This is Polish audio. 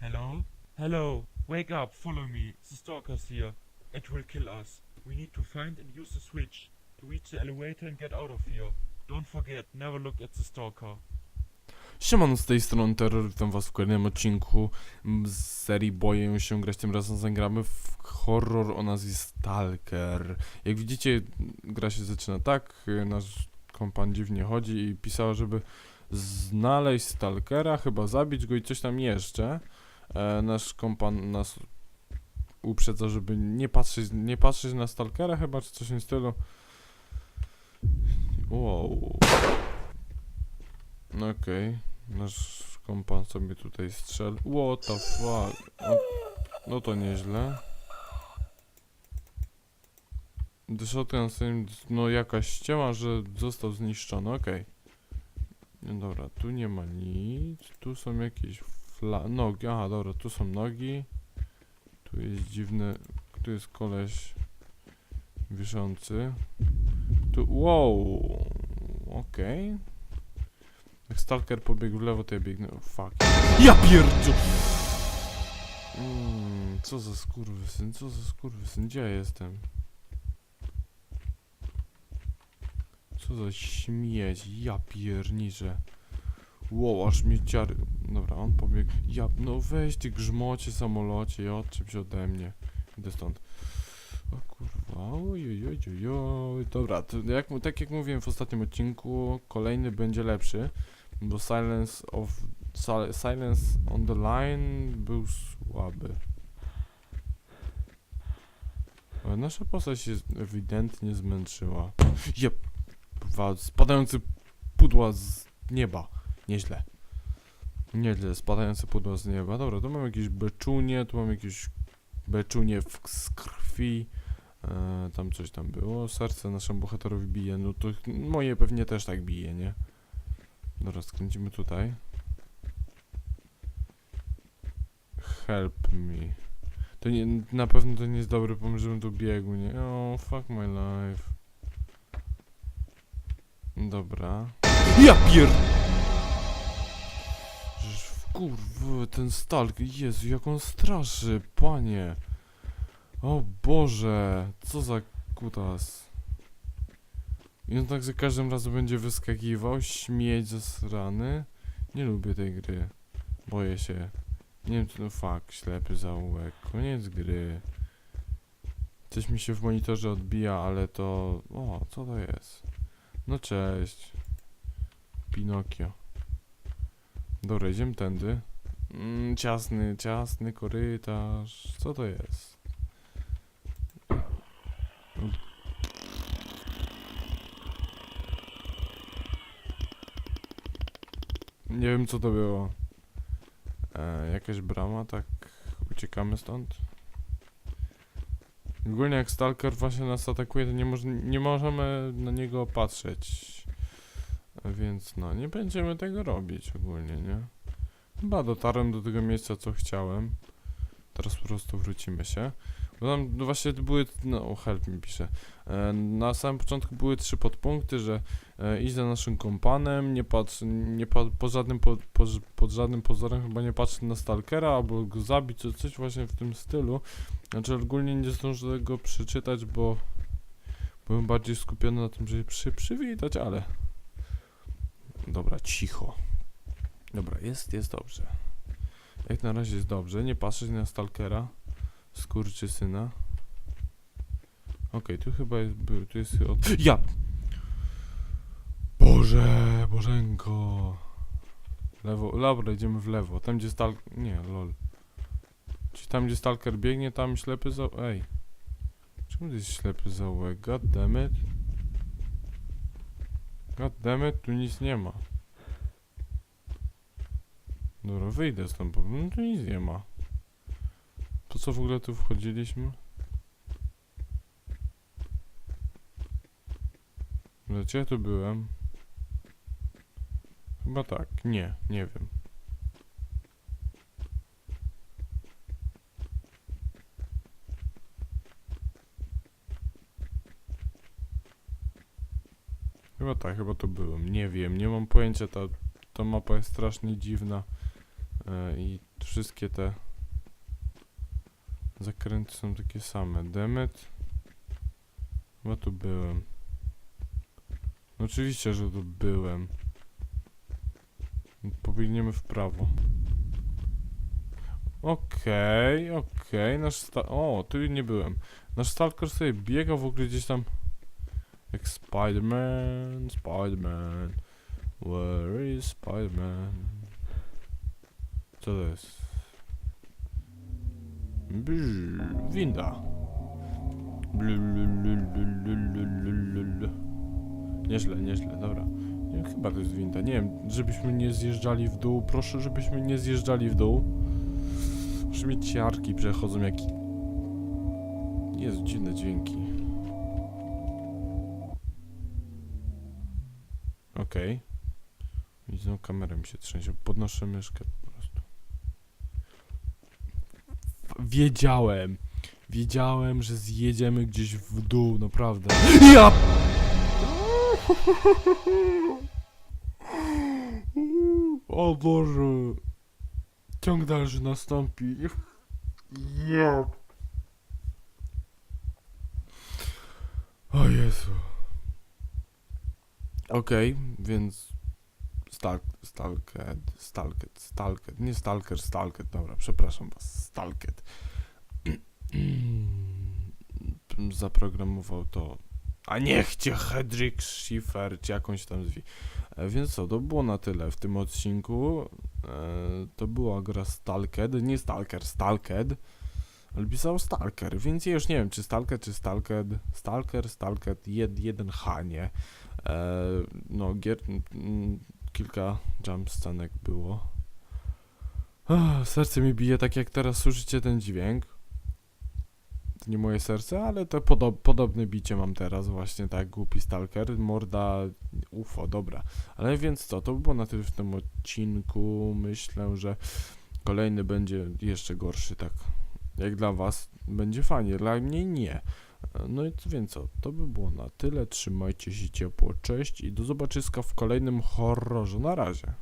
Hello? Hello, wake up, follow me. The stalker's here. It will kill us. We need to find and use the switch to reach the elevator and get out of here. Don't forget, never look at the stalker. Siemano, z tej strony Terror, witam was w kolejnym odcinku z serii Boję się grać, tym razem zagramy w horror o nazwie Stalker. Jak widzicie, gra się zaczyna tak, nasz kompan dziwnie chodzi i pisała, żeby znaleźć Stalkera, chyba zabić go i coś tam jeszcze. E, nasz kompan nas uprzedza, żeby nie patrzeć, nie patrzeć na Stalkera chyba, czy coś w tym stylu. Wow. No Okej, nasz kompan sobie tutaj strzel. What the fuck? No, no to nieźle. The shotgun no jakaś ściema, że został zniszczony, okej. No dobra, tu nie ma nic, tu są jakieś fla... nogi, aha dobra, tu są nogi. Tu jest dziwny, tu jest koleś wiszący. Tu, wow, okej. Jak stalker pobiegł w lewo, to ja biegnę. Oh, fuck. Ja pierdziu! Mm, co za skurwysyn, co za skurwysyn, gdzie ja jestem? Co za śmieć, ja pierniczę. Wow, aż mnie ciary... Dobra, on pobiegł. Ja, no weź ty grzmocie samolocie i odczep się ode mnie. Idę stąd. O kurwa, ojojojojoj. Dobra, to jak, tak jak mówiłem w ostatnim odcinku, kolejny będzie lepszy, bo Silence of... Sil- Silence on the Line był słaby. Ale nasza postać się ewidentnie zmęczyła. Jep! Spadający pudła z nieba. Nieźle. Nieźle, spadające pudła z nieba. Dobra, tu mam jakieś beczunie, tu mam jakieś beczunie w, z krwi. E, tam coś tam było. Serce naszemu bohaterowi bije. No to moje pewnie też tak bije, nie? Dobra, skręcimy tutaj. Help me. To nie, na pewno to nie jest dobry pomysł, żebym tu biegł, nie? Oh, fuck my life. Dobra. Ja pier... Żeż Kurwa, ten stalk, Jezu, jak on straszy, panie. O Boże, co za kutas. I on tak za każdym razem będzie wyskakiwał, śmieć zasrany. Nie lubię tej gry. Boję się. Nie wiem, czy no fuck, ślepy zaułek. Koniec gry. Coś mi się w monitorze odbija, ale to... O, co to jest? No cześć. Pinokio. Dobra, idziemy tędy. Mm, ciasny, ciasny korytarz. Co to jest? Nie wiem co to było. E, jakaś brama, tak uciekamy stąd. Ogólnie jak Stalker właśnie nas atakuje, to nie, moż nie możemy na niego patrzeć. Więc no, nie będziemy tego robić ogólnie, nie? Chyba dotarłem do tego miejsca, co chciałem. Teraz po prostu wrócimy się. Bo tam no właśnie były, no help mi pisze. E, na samym początku były trzy podpunkty, że e, idź za naszym kompanem, nie patrz, nie pa, po żadnym, po, po, pod żadnym pozorem chyba nie patrz na stalkera, albo go zabić, czy coś właśnie w tym stylu. Znaczy ogólnie nie zdążę tego przeczytać, bo byłem bardziej skupiony na tym, żeby przy, przywitać, ale... Dobra, cicho. Dobra, jest, jest dobrze. Jak na razie jest dobrze, nie patrzeć na stalkera, skurczysyna. Okej, tu chyba jest, tu jest... Od... Ja! Boże, Bożenko. Lewo, dobra, idziemy w lewo. Tam gdzie stalker... Nie, lol. Czy tam gdzie stalker biegnie, tam ślepy za... Ej. Czemu jest ślepy zaułek? God damn it. God damn it, tu nic nie ma. Dobra, wyjdę stąd, bo no, tu nic nie ma. Po co w ogóle tu wchodziliśmy? Gdzie ja tu byłem? Chyba tak. Nie, nie wiem. Chyba tak, chyba to byłem. Nie wiem, nie mam pojęcia. Ta, ta mapa jest strasznie dziwna. E, I Wszystkie te zakręty są takie same. Demet. Chyba tu byłem. No oczywiście, że tu byłem. Pobiegniemy w prawo. Okej, okej, nasz sta... O, tu nie byłem. Nasz stalker sobie biegał w ogóle gdzieś tam... Jak Spider-Man, Spider-Man. Where is Spider-Man? Co to jest? Brrr, winda. Nieźle, nieźle, dobra. Nie, chyba to jest winda. Nie wiem, żebyśmy nie zjeżdżali w dół. Proszę, żebyśmy nie zjeżdżali w dół. Może mi ciarki przechodzą jak... Jest dziwne dźwięki. Okej. Widzę, kamera mi się trzęsie. Podnoszę myszkę po prostu. Wiedziałem. Wiedziałem, że zjedziemy gdzieś w dół, naprawdę. Ja! O Boże. Ciąg dalszy nastąpi. Ja. O Jezu. Okej, więc Stalk, Stalked, Stalked, Stalked, nie Stalker, Stalked, dobra, przepraszam was, Stalked. Zaprogramował to, a niech cię Hedrick Schiffer, czy jakąś tam zwi. E, Więc co, to było na tyle w tym odcinku. E, to była gra Stalked, nie Stalker, Stalked. Ale pisał Stalker, więc ja już nie wiem, czy Stalker, czy Stalked. Stalker, Stalked, jed, jeden H, nie? E, no, gier, kilka jump scenek było. Ach, serce mi bije tak jak teraz słyszycie ten dźwięk. To nie moje serce, ale to podo podobne bicie mam teraz właśnie, tak, głupi stalker, morda, ufo, dobra. Ale więc co, to by było na tyle w tym odcinku. Myślę, że kolejny będzie jeszcze gorszy, tak. Jak dla was będzie fajnie, dla mnie nie. No i co- więc co, to by było na tyle. Trzymajcie się ciepło, cześć i do zobaczyska w kolejnym horrorze. Na razie.